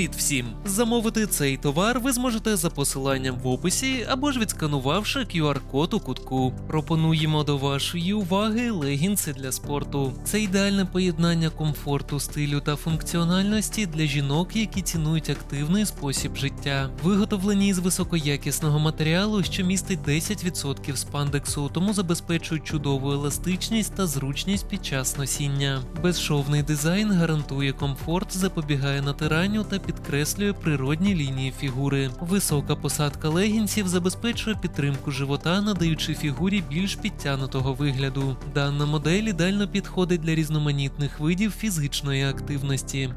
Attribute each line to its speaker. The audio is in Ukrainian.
Speaker 1: Привіт всім! Замовити цей товар ви зможете за посиланням в описі або ж відсканувавши QR-код у кутку. Пропонуємо до вашої уваги легінси для спорту. Це ідеальне поєднання комфорту, стилю та функціональності для жінок, які цінують активний спосіб життя. Виготовлені із високоякісного матеріалу, що містить 10% спандексу, тому забезпечують чудову еластичність та зручність під час носіння. Безшовний дизайн гарантує комфорт, запобігає натиранню та підкреслює природні лінії фігури. Висока посадка легінсів забезпечує підтримку живота, надаючи фігурі більш підтянутого вигляду. Дана модель ідеально підходить для різноманітних видів фізичної активності.